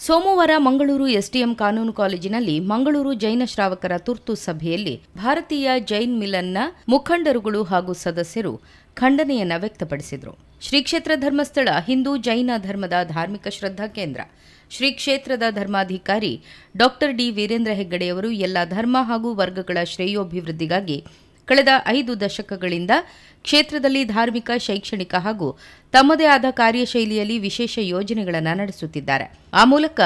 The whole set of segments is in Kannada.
ಸೋಮವಾರ ಮಂಗಳೂರು ಎಸ್ಡಿಎಂ ಕಾನೂನು ಕಾಲೇಜಿನಲ್ಲಿ ಮಂಗಳೂರು ಜೈನ ಶ್ರಾವಕರ ತುರ್ತು ಸಭೆಯಲ್ಲಿ ಭಾರತೀಯ ಜೈನ್ ಮಿಲನ್ನ ಮುಖಂಡರುಗಳು ಹಾಗೂ ಸದಸ್ಯರು ಖಂಡನೆಯನ್ನ ವ್ಯಕ್ತಪಡಿಸಿದರು. ಶ್ರೀ ಕ್ಷೇತ್ರ ಧರ್ಮಸ್ಥಳ ಹಿಂದೂ ಜೈನ ಧರ್ಮದ ಧಾರ್ಮಿಕ ಶ್ರದ್ಧಾ ಕೇಂದ್ರ. ಶ್ರೀ ಕ್ಷೇತ್ರದ ಧರ್ಮಾಧಿಕಾರಿ ಡಾಕ್ಟರ್ ಡಿ ವೀರೇಂದ್ರ ಹೆಗ್ಗಡೆಯವರು ಎಲ್ಲ ಧರ್ಮ ಹಾಗೂ ವರ್ಗಗಳ ಶ್ರೇಯೋಭಿವೃದ್ಧಿಗಾಗಿ ಕಳೆದ ಐದು ದಶಕಗಳಿಂದ ಕ್ಷೇತ್ರದಲ್ಲಿ ಧಾರ್ಮಿಕ, ಶೈಕ್ಷಣಿಕ ಹಾಗೂ ತಮ್ಮದೇ ಆದ ಕಾರ್ಯಶೈಲಿಯಲ್ಲಿ ವಿಶೇಷ ಯೋಜನೆಗಳನ್ನು ನಡೆಸುತ್ತಿದ್ದಾರೆ. ಆ ಮೂಲಕ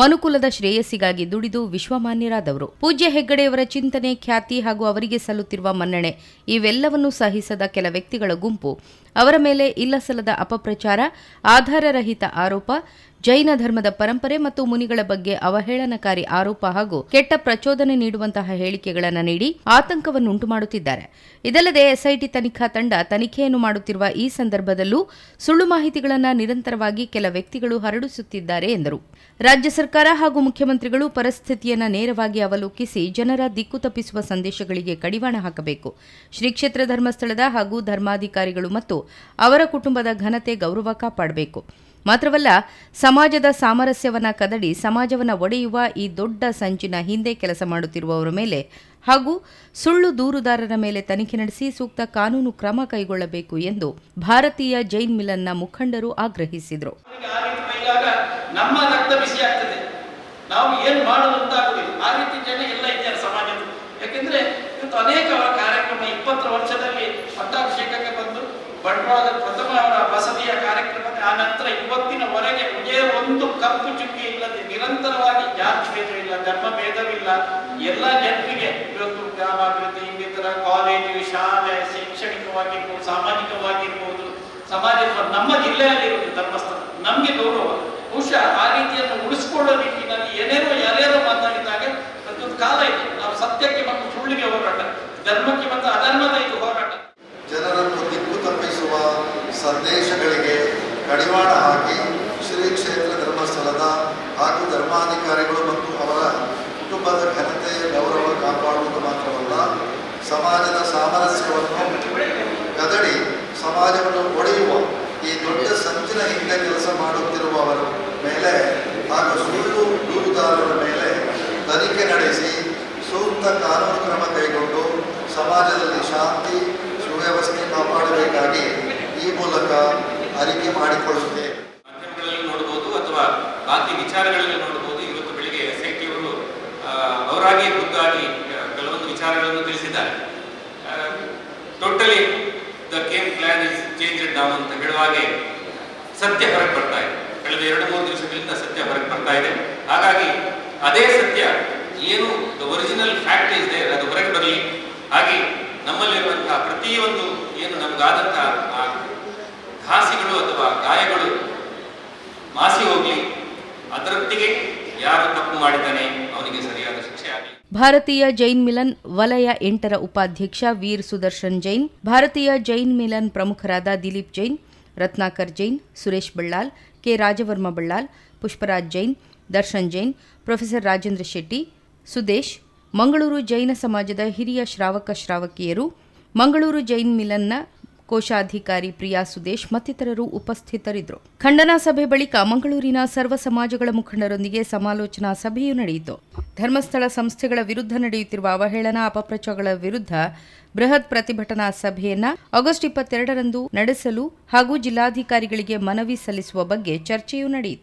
ಮನುಕುಲದ ಶ್ರೇಯಸ್ಸಿಗಾಗಿ ದುಡಿದು ವಿಶ್ವಮಾನ್ಯರಾದವರು. ಪೂಜ್ಯ ಹೆಗ್ಗಡೆಯವರ ಚಿಂತನೆ, ಖ್ಯಾತಿ ಹಾಗೂ ಅವರಿಗೆ ಸಲ್ಲುತ್ತಿರುವ ಮನ್ನಣೆ ಇವೆಲ್ಲವನ್ನೂ ಸಹಿಸದ ಕೆಲ ವ್ಯಕ್ತಿಗಳ ಗುಂಪು, ಅವರ ಮೇಲೆ ಇಲ್ಲಸಲ್ಲದ ಅಪಪ್ರಚಾರ, ಆಧಾರರಹಿತ ಆರೋಪ, ಜೈನ ಧರ್ಮದ ಪರಂಪರೆ ಮತ್ತು ಮುನಿಗಳ ಬಗ್ಗೆ ಅವಹೇಳನಕಾರಿ ಆರೋಪ ಹಾಗೂ ಕೆಟ್ಟ ಪ್ರಚೋದನೆ ನೀಡುವಂತಹ ಹೇಳಿಕೆಗಳನ್ನು ನೀಡಿ ಆತಂಕವನ್ನುಂಟು ಮಾಡುತ್ತಿದ್ದಾರೆ ಇದಲ್ಲದೆ ಎಸ್ಐಟಿ ತನಿಖಾ ತಂಡ ತನಿಖೆಯನ್ನು ಮಾಡುತ್ತಿರುವ ಈ ಸಂದರ್ಭದಲ್ಲೂ ಸುಳ್ಳು ಮಾಹಿತಿಗಳನ್ನು ನಿರಂತರವಾಗಿ ಕೆಲ ವ್ಯಕ್ತಿಗಳು ಹರಡಿಸುತ್ತಿದ್ದಾರೆ ಎಂದರು. ರಾಜ್ಯ ಸರ್ಕಾರ ಹಾಗೂ ಮುಖ್ಯಮಂತ್ರಿಗಳು ಪರಿಸ್ಥಿತಿಯನ್ನು ನೇರವಾಗಿ ಅವಲೋಕಿಸಿ ಜನರ ದಿಕ್ಕು ತಪ್ಪಿಸುವ ಸಂದೇಶಗಳಿಗೆ ಕಡಿವಾಣ ಹಾಕಬೇಕು. ಶ್ರೀ ಕ್ಷೇತ್ರ ಧರ್ಮಸ್ಥಳದ ಹಾಗೂ ಧರ್ಮಾಧಿಕಾರಿಗಳು ಮತ್ತು ಅವರ ಕುಟುಂಬದ ಘನತೆ ಗೌರವ ಕಾಪಾಡಬೇಕು. ಮಾತ್ರವಲ್ಲ, ಸಮಾಜದ ಸಾಮರಸ್ಯವನ್ನ ಕದಡಿ, ಸಮಾಜವನ್ನು ಒಡೆಯುವ ಈ ದೊಡ್ಡ ಸಂಚಿನ ಹಿಂದೆ ಕೆಲಸ ಮಾಡುತ್ತಿರುವವರ ಮೇಲೆ ಹಾಗೂ ಸುಳ್ಳು ದೂರುದಾರರ ಮೇಲೆ ತನಿಖೆ ನಡೆಸಿ ಸೂಕ್ತ ಕಾನೂನು ಕ್ರಮ ಕೈಗೊಳ್ಳಬೇಕು ಎಂದು ಭಾರತೀಯ ಜೈನ್ ಮಿಲನ್ನ ಮುಖಂಡರು ಆಗ್ರಹಿಸಿದರು. ಅನೇಕ ಕಾರ್ಯಕ್ರಮ ಇಪ್ಪತ್ತು ವರ್ಷದಲ್ಲಿ ಪಟ್ಟಾಭಿಷೇಕಕ್ಕೆ ಬಂದು, ಬಂಟ್ವಾಳದ ಪ್ರಥಮ ಬಸದಿಯ ಕಾರ್ಯಕ್ರಮದ ಆ ನಂತರ ಇವತ್ತಿನವರೆಗೆ ಒಂದೇ ಒಂದು ಕಪ್ಪು ಚುಕ್ಕಿ ಇಲ್ಲದೆ ನಿರಂತರವಾಗಿ ಜಾತಿ ಭೇದವಿಲ್ಲ ಧರ್ಮ ಭೇದವಿಲ್ಲ. ಎಲ್ಲ ಜನರಿಗೆ ಇವತ್ತು ಗ್ರಾಮಾಭಿವೃದ್ಧಿ, ಇನ್ನಿತರ ಕಾಲೇಜು, ಶಾಲೆ, ಶೈಕ್ಷಣಿಕವಾಗಿರ್ಬೋದು, ಸಾಮಾಜಿಕವಾಗಿರ್ಬೋದು, ಸಮಾಜ ನಮ್ಮ ಜಿಲ್ಲೆಯಲ್ಲಿರುವುದು ಧರ್ಮಸ್ಥಳ, ನಮಗೆ ಗೌರವ. ಬಹುಶಃ ಆ ರೀತಿಯನ್ನು ಉಳಿಸಿಕೊಳ್ಳೋ ನಿಟ್ಟಿನಲ್ಲಿ ಏನೇನೋ ಯಾರ್ಯಾರೋ ಮಾತನಾಡಿದಾಗ ಅದೊಂದು ಕಾಲ ಇದೆ ನಾವು ಸತ್ಯಕ್ಕೆ ಮತ್ತು ಸುಳ್ಳಿಗೆ ಹೋರಾಟ ಧರ್ಮಕ್ಕೆ ಮತ್ತು ಅಧರ್ಮದ ಇದು ಹೋರಾಟ ಜನರನ್ನು ದಿಕ್ಕು ತಪ್ಪಿಸುವ ಸಂದೇಶಗಳಿಗೆ ಕಡಿವಾಣ ಹಾಕಿ ಶ್ರೀ ಕ್ಷೇತ್ರ ಧರ್ಮಸ್ಥಳದ ಹಾಗೂ ಧರ್ಮಾಧಿಕಾರಿಗಳು ಮತ್ತು ಅವರ ಕುಟುಂಬದ ಘನತೆ, ಗೌರವ ಕಾಪಾಡುವುದು ಮಾತ್ರವಲ್ಲ, ಸಮಾಜದ ಸಾಮರಸ್ಯವನ್ನು ಕದಡಿ ಸಮಾಜವನ್ನು ಒಡೆಯುವ ಈ ದೊಡ್ಡ ಸಂಚಿನ ಹಿಂದೆ ಕೆಲಸ ಮಾಡುತ್ತಿರುವವರ ಮೇಲೆ ಹಾಗೂ ಸುಳ್ಳು ದೂರುದಾರರ ಮೇಲೆ ತನಿಖೆ ನಡೆಸಿ ಸೂಕ್ತ ಕಾನೂನು ಕ್ರಮ ಕೈಗೊಂಡು ಸಮಾಜದಲ್ಲಿ ಶಾಂತಿ, ಸುವ್ಯವಸ್ಥೆ ಕಾಪಾಡಬೇಕಾಗಿ ಈ ಮೂಲಕ ಅರಿಕೆ ಮಾಡಿಕೊಳ್ಳುತ್ತೇವೆ. ನೋಡಬಹುದು ಅಥವಾ ಬಾಕಿ ವಿಚಾರಗಳಲ್ಲಿ ಅವರಾಗಿ ಖುದ್ದಾಗಿ ಕೆಲವೊಂದು ವಿಚಾರಗಳನ್ನು ತಿಳಿಸಿದ್ದಾರೆ. Totally the game plan is change down ಅಂತ ಹೇಳುವ ಹಾಗೆ ಸತ್ಯ ಹೊರಗೆ ಬರ್ತಾ ಇದೆ. ಕಳೆದ ಎರಡು, ಮೂರು ದಿವಸಗಳಿಂದ ಸತ್ಯ ಹೊರಗೆ ಬರ್ತಾ ಇದೆ. ಹಾಗಾಗಿ ಅದೇ ಸತ್ಯ ಏನು the original fact is there ಅದು ಹೊರಗೆ ಬರಲಿ. ಹಾಗೆ ನಮ್ಮಲ್ಲಿರುವಂತಹ ಪ್ರತಿಯೊಂದು ಏನು ನಮಗಾದಂತಹ ಘಾಸಿಗಳು ಅಥವಾ ಗಾಯಗಳು ಮಾಸಿ ಹೋಗಲಿ, ಅದರೊಟ್ಟಿಗೆ ಯಾರು ತಪ್ಪು ಮಾಡಿದ್ದಾನೆ? ಸರಿಯಾದ ಶಿಕ್ಷೆ ಆಗಲಿ. ಭಾರತೀಯ ಜೈನ್ ಮಿಲನ್ ವಲಯ ಎಂಟರ ಉಪಾಧ್ಯಕ್ಷ ವೀರ್ ಸುದರ್ಶನ್ ಜೈನ್, ಭಾರತೀಯ ಜೈನ್ ಮಿಲನ್ ಪ್ರಮುಖರಾದ ದಿಲೀಪ್ ಜೈನ್, ರತ್ನಾಕರ್ ಜೈನ್, ಸುರೇಶ್ ಬಳ್ಳಾಲ್, ಕೆ ರಾಜವರ್ಮ ಬಳ್ಳಾಲ್, ಪುಷ್ಪರಾಜ್ ಜೈನ್, ದರ್ಶನ್ ಜೈನ್, ಪ್ರೊಫೆಸರ್ ರಾಜೇಂದ್ರ ಶೆಟ್ಟಿ, ಸುದೇಶ್, ಮಂಗಳೂರು ಜೈನ ಸಮಾಜದ ಹಿರಿಯ ಶ್ರಾವಕ ಶ್ರಾವಕಿಯರು, ಮಂಗಳೂರು ಜೈನ್ ಮಿಲನ್ನ ಕೋಶಾಧಿಕಾರಿ ಪ್ರಿಯಾ ಸುದೇಶ್ ಮತ್ತಿತರರು ಉಪಸ್ಥಿತರಿದ್ದರು. ಖಂಡನಾ ಸಭೆ ಬಳಿಕ ಮಂಗಳೂರಿನ ಸರ್ವ ಸಮಾಜಗಳ ಮುಖಂಡರೊಂದಿಗೆ ಸಮಾಲೋಚನಾ ಸಭೆಯೂ ನಡೆಯಿತು. ಧರ್ಮಸ್ಥಳ ಸಂಸ್ಥೆಗಳ ವಿರುದ್ಧ ನಡೆಯುತ್ತಿರುವ ಅವಹೇಳನ, ಅಪಪ್ರಚಾರಗಳ ವಿರುದ್ಧ ಬೃಹತ್ ಪ್ರತಿಭಟನಾ ಸಭೆಯನ್ನ ಆಗಸ್ಟ್ ಇಪ್ಪತ್ತೆರಡರಂದು ನಡೆಸಲು ಹಾಗೂ ಜಿಲ್ಲಾಧಿಕಾರಿಗಳಿಗೆ ಮನವಿ ಸಲ್ಲಿಸುವ ಬಗ್ಗೆ ಚರ್ಚೆಯೂ ನಡೆಯಿತು.